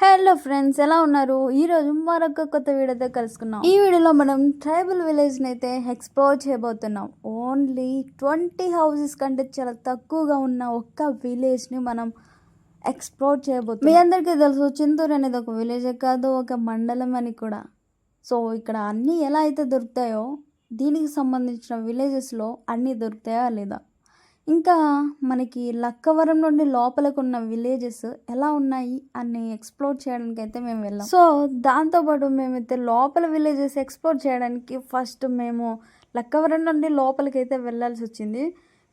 Hello friends ఎలా ఉన్నారు? ఈరోజు మరొక కొత్త వీడియోతో కలుసుకున్నాం ఈ వీడియోలో మనం ట్రైబల్ విలేజ్ని అయితే ఎక్స్ప్లోర్ చేయబోతున్నాం. ఓన్లీ ట్వంటీ హౌసెస్ కంటే చాలా తక్కువగా ఉన్న ఒక్క విలేజ్ని మనం ఎక్స్ప్లోర్ చేయబోతున్నాం. మీ అందరికీ తెలుసు చింతూరు అనేది ఒక విలేజే కాదు ఒక మండలం అని కూడా. సో ఇక్కడ అన్నీ ఎలా అయితే దొరుకుతాయో దీనికి సంబంధించిన విలేజెస్లో అన్నీ దొరుకుతాయా లేదా? ఇంకా మనకి లక్కవరం నుండి లోపలకు ఉన్న విలేజెస్ ఎలా ఉన్నాయి అని ఎక్స్ప్లోర్ చేయడానికి అయితే మేము వెళ్ళాం. సో దాంతోపాటు మేమైతే లోపల విలేజెస్ ఎక్స్ప్లోర్ చేయడానికి ఫస్ట్ మేము లక్కవరం నుండి లోపలికి అయితే వెళ్ళాల్సి వచ్చింది.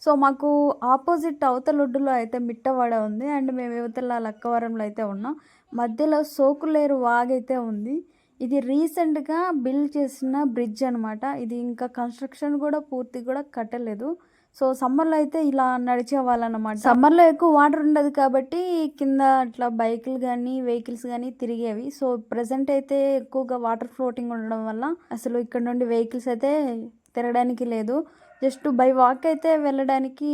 సో మాకు ఆపోజిట్ అవతలొడ్డులో అయితే మిట్టవాడ ఉంది. అండ్ మేము యువతల లక్కవరంలో అయితే ఉన్నాం. మధ్యలో సోకులేరు వాగైతే ఉంది. ఇది రీసెంట్గా బిల్డ్ చేసిన బ్రిడ్జ్ అనమాట ఇది ఇంకా కన్స్ట్రక్షన్ కూడా పూర్తి కూడా కట్టలేదు. సో సమ్మర్లో అయితే ఇలా నడిచే వాళ్ళనమాట. సమ్మర్లో ఎక్కువ వాటర్ ఉండదు కాబట్టి కింద అట్లా బైకులు కానీ వెహికల్స్ కానీ తిరిగేవి. సో ప్రజెంట్ అయితే ఎక్కువగా వాటర్ ఫ్లోటింగ్ ఉండడం వల్ల అసలు ఇక్కడ నుండి వెహికల్స్ అయితే తిరగడానికి లేదు. జస్ట్ బై వాక్ అయితే వెళ్ళడానికి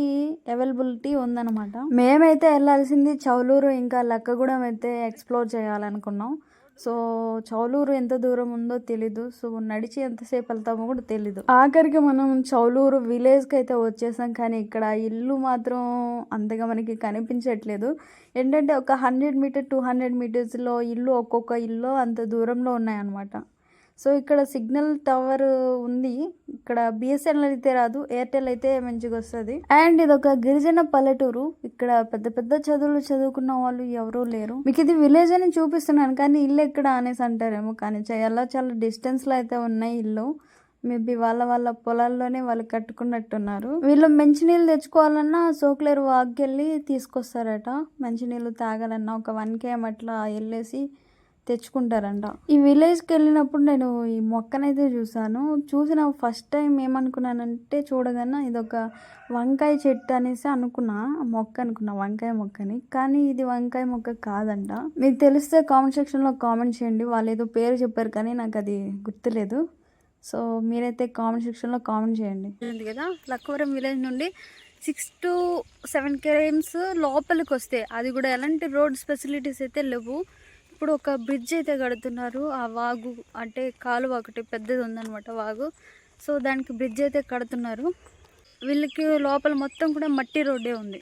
అవైలబిలిటీ ఉందన్నమాట. మేమైతే వెళ్ళాల్సింది చౌలూరు ఇంకా లక్కగూడెం అయితే ఎక్స్ప్లోర్ చేయాలనుకున్నాం. సో చౌలూరు ఎంత దూరం ఉందో తెలీదు. సో నడిచి ఎంతసేపు వెళ్తామో కూడా తెలీదు. ఆఖరికి మనం చౌలూరు విలేజ్కి అయితే వచ్చేసాం. కానీ ఇక్కడ ఇల్లు మాత్రం అంతగా మనకి కనిపించట్లేదు. ఏంటంటే ఒక హండ్రెడ్ మీటర్ టూ హండ్రెడ్ మీటర్స్లో ఇల్లు ఒక్కొక్క ఇల్లు అంత దూరంలో ఉన్నాయన్నమాట. సో ఇక్కడ సిగ్నల్ టవర్ ఉంది. ఇక్కడ బిఎస్ఎన్ఎల్ అయితే రాదు ఎయిర్టెల్ అయితే మంచిగా వస్తుంది. అండ్ ఇది ఒక గిరిజన పల్లెటూరు. ఇక్కడ పెద్ద పెద్ద చదువులు చదువుకున్న వాళ్ళు ఎవరూ లేరు. మీకు ఇది విలేజ్ అని చూపిస్తున్నాను కానీ ఇల్లు ఎక్కడ అనేసి అంటారేమో కానీ చాలా చాలా డిస్టెన్స్లో అయితే ఉన్నాయి ఇల్లు. మేబీ వాళ్ళ వాళ్ళ పొలాల్లోనే వాళ్ళు కట్టుకున్నట్టున్నారు. వీళ్ళు మంచినీళ్ళు తెచ్చుకోవాలన్నా సోకులేరు వాక్కెళ్ళి తీసుకొస్తారట. మంచినీళ్ళు తాగాలన్నా ఒక వన్ కేఎం అట్లా వెళ్ళేసి తెచ్చుకుంటారంట. ఈ విలేజ్కి వెళ్ళినప్పుడు నేను ఈ మొక్కనైతే చూసాను. చూసిన ఫస్ట్ టైం ఏమనుకున్నానంటే చూడగానే ఇదొక వంకాయ చెట్టు అనేసి అనుకున్నా. మొక్క అనుకున్నా వంకాయ మొక్కని. కానీ ఇది వంకాయ మొక్క కాదంట. మీకు తెలిస్తే కామెంట్ సెక్షన్లో కామెంట్ చేయండి. వాళ్ళు ఏదో పేరు చెప్పారు కానీ నాకు అది గుర్తులేదు. సో మీరైతే కామెంట్ సెక్షన్లో కామెంట్ చేయండి. కదా లక్కవరం విలేజ్ నుండి సిక్స్ టు సెవెన్ కిలోమీటర్స్ లోపలికి వస్తే అది కూడా ఎలాంటి రోడ్ ఫెసిలిటీస్ అయితే లేవు. ఇప్పుడు ఒక బ్రిడ్జ్ అయితే కడుతున్నారు. ఆ వాగు అంటే కాలువ ఒకటి పెద్దది ఉందన్నమాట వాగు. సో దానికి బ్రిడ్జ్ అయితే కడుతున్నారు. వీళ్ళకి లోపల మొత్తం కూడా మట్టి రోడ్డే ఉంది.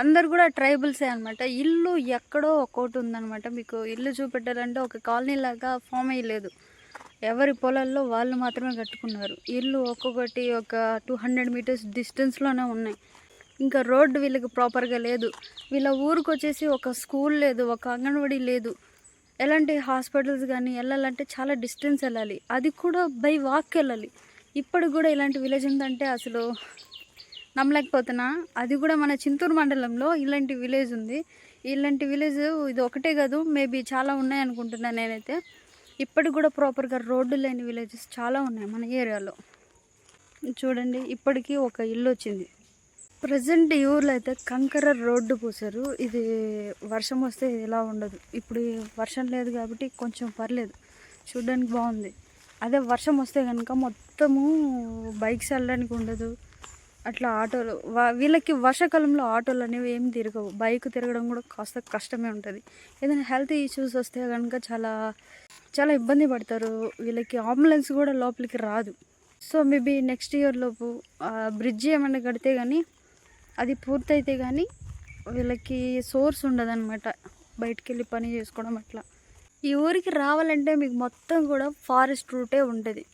అందరు కూడా ట్రైబల్సే అనమాట ఇల్లు ఎక్కడో ఒక్కోటి ఉందనమాట మీకు ఇల్లు చూపెట్టాలంటే ఒక కాలనీ లాగా ఫామ్ అయ్యలేదు. ఎవరి పొలాల్లో వాళ్ళు మాత్రమే కట్టుకున్నారు. ఇల్లు ఒక్కొక్కటి ఒక టూ హండ్రెడ్ మీటర్స్ డిస్టెన్స్లోనే ఉన్నాయి. ఇంకా రోడ్డు వీళ్ళకి ప్రాపర్గా లేదు. వీళ్ళ ఊరికి వచ్చేసి ఒక స్కూల్ లేదు ఒక అంగన్వాడీ లేదు. ఎలాంటి హాస్పిటల్స్ కానీ వెళ్ళాలంటే చాలా డిస్టెన్స్ వెళ్ళాలి అది కూడా బై వాక్ వెళ్ళాలి ఇప్పటికి కూడా ఇలాంటి విలేజ్ ఉందంటే అసలు నమ్మలేకపోతున్నా. అది కూడా మన చింతూరు మండలంలో ఇలాంటి విలేజ్ ఉంది. ఇలాంటి విలేజ్ ఇది ఒకటే కాదు మేబీ చాలా ఉన్నాయి అనుకుంటున్నాను నేనైతే. ఇప్పటికి కూడా ప్రాపర్గా రోడ్డు లేని విలేజెస్ చాలా ఉన్నాయి మన ఏరియాలో. చూడండి ఇప్పటికీ ఒక ఇల్లు వచ్చింది. ప్రజెంట్ ఈ ఊర్లో అయితే కంకర రోడ్డు పోసారు ఇది వర్షం వస్తే ఇలా ఉండదు. ఇప్పుడు వర్షం లేదు కాబట్టి కొంచెం పర్లేదు. చూడడానికి బాగుంది. అదే వర్షం వస్తే కనుక మొత్తము బైక్స్ వెళ్ళడానికి ఉండదు. అట్లా ఆటోలు వీళ్ళకి వర్షాకాలంలో ఆటోలు అనేవి ఏం తిరగవు. బైక్ తిరగడం కూడా కాస్త కష్టమే ఉంటుంది. ఏదైనా హెల్త్ ఇష్యూస్ వస్తే కనుక చాలా చాలా ఇబ్బంది పడతారు. వీళ్ళకి అంబులెన్స్ కూడా లోపలికి రాదు. సో మేబీ నెక్స్ట్ ఇయర్ లోపు బ్రిడ్జ్ ఏమైనా కడితే కానీ అది పూర్తయితే కానీ వీళ్ళకి సోర్స్ ఉండదన్నమాట. బయటికి వెళ్ళి పని చేసుకోవడం అట్లా. ఈ ఊరికి రావాలంటే మీకు మొత్తం కూడా ఫారెస్ట్ రూటే ఉంటుంది.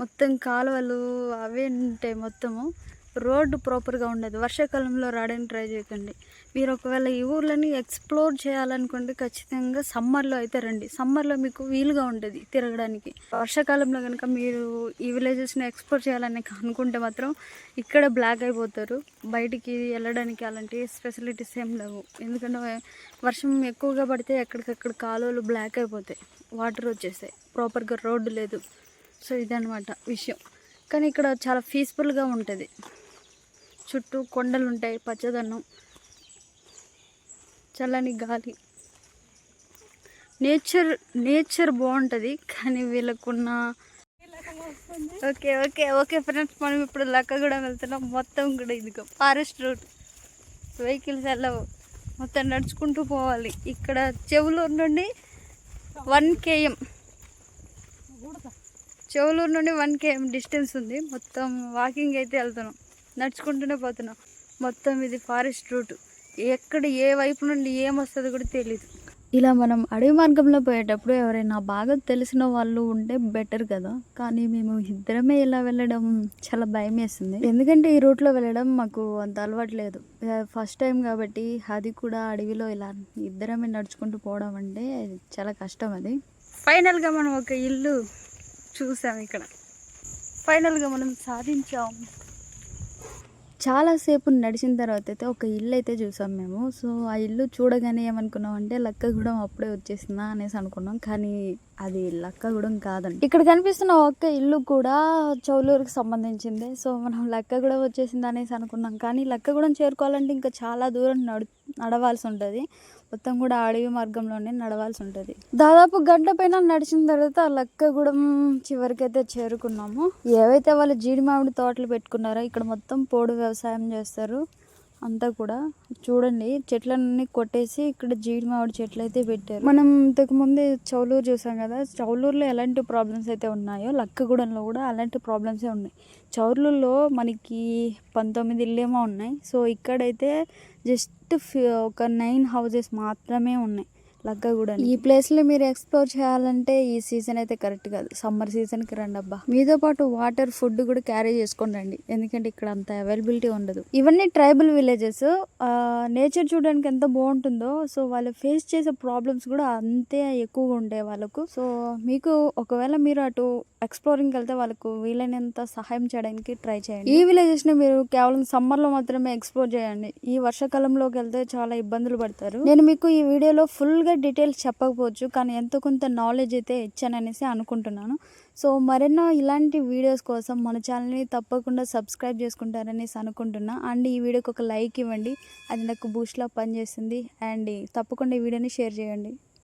మొత్తం కాలువలు అవే ఉంటాయి మొత్తము. రోడ్డు ప్రాపర్గా ఉండదు. వర్షాకాలంలో రావడానికి ట్రై చేయకండి. మీరు ఒకవేళ ఈ ఊర్లని ఎక్స్ప్లోర్ చేయాలనుకుంటే ఖచ్చితంగా సమ్మర్లో అయితే రండి. సమ్మర్లో మీకు వీలుగా ఉంటుంది తిరగడానికి. వర్షాకాలంలో కనుక మీరు ఈ విలేజెస్ని ఎక్స్ప్లోర్ చేయాలని అనుకుంటే మాత్రం ఇక్కడ బ్లాక్ అయిపోతారు. బయటికి వెళ్ళడానికి అలాంటి ఫెసిలిటీస్ ఏం లేవు. ఎందుకంటే వర్షం ఎక్కువగా పడితే ఎక్కడికక్కడ కాలువలు బ్లాక్ అయిపోతాయి. వాటర్ వచ్చేస్తాయి. ప్రాపర్గా రోడ్డు లేదు. సో ఇదనమాట విషయం. కానీ ఇక్కడ చాలా పీస్ఫుల్గా ఉంటుంది. చుట్టూ కొండలు ఉంటాయి పచ్చదనం. చల్లని గాలి. నేచర్ నేచర్ బాగుంటుంది కానీ వీళ్ళకున్న ఓకే ఓకే ఓకే ఫ్రెండ్స్ మనం ఇప్పుడు లక్క కూడా వెళ్తున్నాం. మొత్తం కూడా ఇదిగో ఫారెస్ట్ రోడ్. వెహికల్స్ వెళ్ళవు మొత్తం నడుచుకుంటూ పోవాలి. ఇక్కడ చెవులూరు నుండి వన్ కేఎం. చెవులూరు నుండి వన్ కేఎం డిస్టెన్స్ ఉంది. మొత్తం వాకింగ్ అయితే వెళ్తున్నాం. నడుచుకుంటూనే పోతున్నాం. మొత్తం ఇది ఫారెస్ట్ రూట్. ఎక్కడ ఏ వైపు నుండి ఏమొస్తుందో కూడా తెలియదు ఇలా మనం అడవి మార్గంలో పోయేటప్పుడు ఎవరైనా బాగా తెలిసిన వాళ్ళు ఉంటే బెటర్ కదా. కానీ మేము ఇద్దరమే ఇలా వెళ్ళడం చాలా భయం వేస్తుంది ఎందుకంటే ఈ రూట్లో వెళ్ళడం మాకు అంత అలవాటు లేదు. ఫస్ట్ టైం కాబట్టి అది కూడా అడవిలో ఇలా ఇద్దరమే నడుచుకుంటూ పోవడం అంటే చాలా కష్టం అది. ఫైనల్గా మనం ఒక ఇల్లు చూసాం ఇక్కడ. ఫైనల్గా మనం సాధించాం. చాలాసేపు నడిచిన తర్వాత అయితే ఒక ఇల్లు అయితే చూసాం మేము. సో ఆ ఇల్లు చూడగానే ఏమనుకున్నాం అంటే లక్కగూడెం అప్పుడే వచ్చేసిందా అనేసి అనుకున్నాం. కానీ అది లక్కగూడెం కాదండి. ఇక్కడ కనిపిస్తున్న ఒక్క ఇల్లు కూడా చౌలూరుకి సంబంధించింది. సో మనం లక్కగూడెం వచ్చేసింది అనేసి అనుకున్నాం. కానీ లక్కగూడెం చేరుకోవాలంటే ఇంకా చాలా దూరం నడు నడవాల్సి ఉంటుంది. మొత్తం కూడా అడవి మార్గంలోనే నడవాల్సి ఉంటుంది. దాదాపు గంట పైన నడిచిన తర్వాత లక్కగూడెం చివరికైతే చేరుకున్నాము. ఏవైతే వాళ్ళు జీడి మామిడి తోటలు పెట్టుకున్నారో ఇక్కడ మొత్తం పోడు వ్యవసాయం చేస్తారు. అంతా కూడా. చూడండి చెట్లన్నీ కొట్టేసి ఇక్కడ జీడి మామిడి చెట్లు అయితే పెట్టారు. మనం ఇంతకుముందే చౌలూరు చూసాం కదా చౌలూరులో ఎలాంటి ప్రాబ్లమ్స్ అయితే ఉన్నాయో లక్కగూడెంలో కూడా అలాంటి ప్రాబ్లమ్సే ఉన్నాయి. చౌలూరులో మనకి పంతొమ్మిది ఇల్లేమో ఉన్నాయి. సో ఇక్కడైతే జస్ట్ ఒక నైన్ హౌజెస్ మాత్రమే ఉన్నాయి. లగ్గగూడ ఈ ప్లేస్లో మీరు ఎక్స్ప్లోర్ చేయాలంటే ఈ సీజన్ అయితే కరెక్ట్ కాదు. సమ్మర్ సీజన్కి రండి అబ్బా. మీతో పాటు వాటర్ ఫుడ్ కూడా క్యారీ చేసుకొని రండి. ఎందుకంటే ఇక్కడ అంత అవైలబిలిటీ ఉండదు. ఇవన్నీ ట్రైబల్ విలేజెస్. నేచర్ చూడడానికి ఎంత బాగుంటుందో సో వాళ్ళు ఫేస్ చేసే ప్రాబ్లమ్స్ కూడా అంతే ఎక్కువగా ఉండే వాళ్ళకు. సో మీకు ఒకవేళ మీరు అటు ఎక్స్ప్లోరింగ్కి వెళ్తే వాళ్ళకు వీలైనంత సహాయం చేయడానికి ట్రై చేయండి. ఈ విలేజెస్ని మీరు కేవలం సమ్మర్లో మాత్రమే ఎక్స్ప్లోర్ చేయండి. ఈ వర్షాకాలంలోకి వెళ్తే చాలా ఇబ్బందులు పడతారు. నేను మీకు ఈ వీడియోలో ఫుల్గా డీటెయిల్స్ చెప్పకపోవచ్చు కానీ ఎంతో కొంత నాలెడ్జ్ అయితే ఇచ్చాననేసి అనుకుంటున్నాను. సో మరెన్నో ఇలాంటి వీడియోస్ కోసం మన ఛానల్ని తప్పకుండా సబ్స్క్రైబ్ చేసుకుంటారనేసి అనుకుంటున్నా. అండ్ ఈ వీడియోకి ఒక లైక్ ఇవ్వండి. అది నాకు బూస్ట్లా పనిచేస్తుంది. అండ్ తప్పకుండా ఈ వీడియోని షేర్ చేయండి.